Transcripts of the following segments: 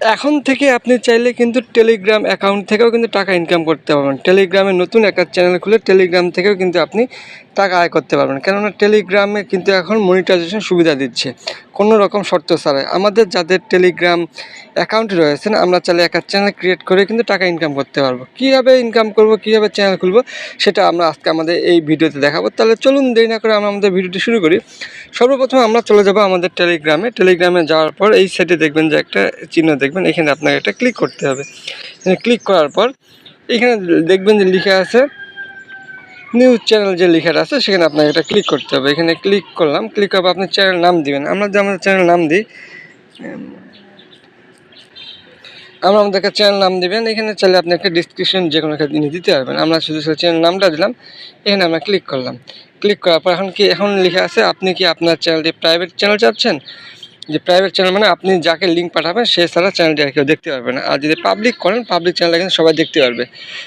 এখন থেকে আপনি চাইলে কিন্তু টেলিগ্রাম অ্যাকাউন্ট থেকেও কিন্তু টাকা ইনকাম করতে পারবেন। টেলিগ্রামে নতুন একটা চ্যানেল খুলে টেলিগ্রাম থেকেও কিন্তু আপনি টাকা আয় করতে পারবেন কেননা টেলিগ্রামে কিন্তু এখন মনিটাইজেশন সুবিধা দিচ্ছে। কোনো রকম শর্ত ছাড়াই। আমাদের যাদের টেলিগ্রাম অ্যাকাউন্ট রয়েছেন আমরা চাইলে একটা চ্যানেল ক্রিয়েট করে কিন্তু টাকা ইনকাম করতে পারব। কীভাবে ইনকাম করব, কীভাবে চ্যানেল খুলবো, সেটা আমরা আজকে আমাদের এই ভিডিওতে দেখাবো। তাহলে চলুন দেরি না করে আমরা আমাদের ভিডিওটি শুরু করি। সর্বপ্রথম আমরা চলে যাব আমাদের টেলিগ্রামে। টেলিগ্রামে যাওয়ার পর এই সাইটে দেখবেন যে একটা চিহ্ন দেখবেন, এখানে আপনাকে একটা ক্লিক করতে হবে। ক্লিক করার পর এখানে দেখবেন যে লিখে আছে নিউজ চ্যানেল যে লেখাটা আছে, সেখানে আপনাকে এটা ক্লিক করতে হবে। এখানে ক্লিক করলাম ক্লিক করার পর আপনি চ্যানেল নাম দিবেন। আমরা যে আমাদের চ্যানেল নাম দিই আমরা আমাদেরকে চ্যানেল নাম দিবেন। এখানে চাইলে আপনি একটা ডিসক্রিপশন যে কোনো একটা জিনিস দিতে পারবেন। আমরা শুধু শুধু চ্যানেল নামটা দিলাম, এখানে আমরা ক্লিক করলাম। ক্লিক করার পর এখন কি, এখন লেখা আছে, আপনি কি আপনার চ্যানেলটি প্রাইভেট চ্যানেল চাচ্ছেন? যে প্রাইভেট চ্যানেল মানে আপনি যাকে লিঙ্ক পাঠাবেন, সে ছাড়া চ্যানেলটি আর কেউ দেখতে পারবে না। আর যদি পাবলিক করেন পাবলিক চ্যানেল কিন্তু সবাই দেখতে পারবে।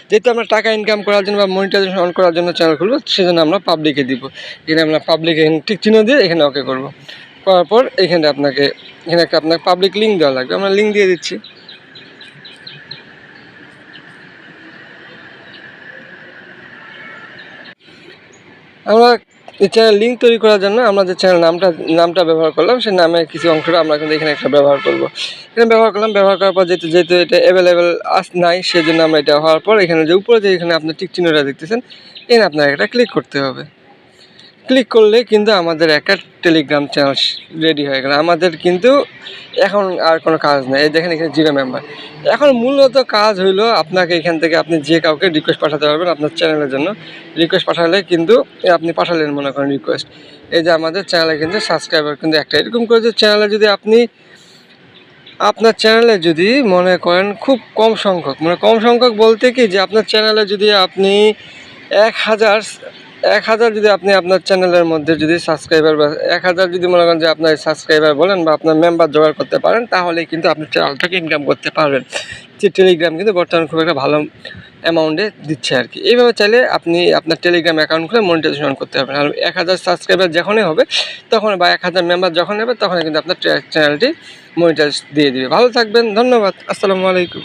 যেহেতু আমরা টাকা ইনকাম করার জন্য বা মনিটাইজেশন অন করার জন্য চ্যানেল খুলবো, সেজন্য আমরা পাবলিকে দিব। এখানে আমরা পাবলিক এখানে ঠিক চিহ্ন দিয়ে এখানে ওকে করব। করার পর এখানে আপনাকে, এখানে একটা আপনাকে পাবলিক লিঙ্ক দেওয়া লাগবে। আমরা লিঙ্ক দিয়ে দিচ্ছি। আমরা এই চ্যানেল লিঙ্ক তৈরি করার জন্য আমরা যে চ্যানেল নামটা নামটা ব্যবহার করলাম, সেই নামের কিছু অংশটা আমরা কিন্তু এখানে একটা ব্যবহার করব। এখানে ব্যবহার করলাম, ব্যবহার করার পর যেহেতু যেহেতু এটা অ্যাভেলেবেল আস, নাই সেই জন্য আমরা এটা হওয়ার পর এখানে যে উপরে যে এখানে আপনার টিক দেখতেছেন, এখানে আপনার একটা ক্লিক করতে হবে। ক্লিক করলে কিন্তু আমাদের একটা টেলিগ্রাম চ্যানেল রেডি হয়ে গেল। আমাদের কিন্তু এখন আর কোনো কাজ নেই। এই দেখেন এখানে জিরো মেম্বার এখন মূলত কাজ হইল আপনাকে এখান থেকে আপনি যে কাউকে রিকোয়েস্ট পাঠাতে পারবেন আপনার চ্যানেলের জন্য রিকোয়েস্ট পাঠালে কিন্তু আপনি পাঠালেন মনে করেন রিকোয়েস্ট এই যে আমাদের চ্যানেলে কিন্তু সাবস্ক্রাইবার কিন্তু একটা। এরকম করে যে চ্যানেলে যদি আপনি, আপনার চ্যানেলে যদি মনে করেন খুব কম সংখ্যক মানে কম সংখ্যক বলতে কি যে আপনার চ্যানেলে যদি আপনি এক হাজার এক হাজার যদি আপনি আপনার চ্যানেলের মধ্যে যদি সাবস্ক্রাইবার বা এক হাজার যদি মনে করেন যে আপনার সাবস্ক্রাইবার বলেন বা আপনার মেম্বার জোগাড় করতে পারেন তাহলে কিন্তু আপনি চ্যানেলটাকে ইনকাম করতে পারবেন। যে টেলিগ্রাম কিন্তু বর্তমানে খুব একটা ভালো অ্যামাউন্টে দিচ্ছে আর কি। এইভাবে চাইলে আপনি আপনার টেলিগ্রাম অ্যাকাউন্ট খুলে মনিটাইজেশন করতে পারবেন। আর এক হাজার সাবস্ক্রাইবার যখনই হবে, তখন বা এক হাজার মেম্বার যখন হবে তখন কিন্তু আপনার চ্যানেলটি মনিটাইজ দিয়ে দিবে। ভালো থাকবেন, ধন্যবাদ, আসসালামু আলাইকুম।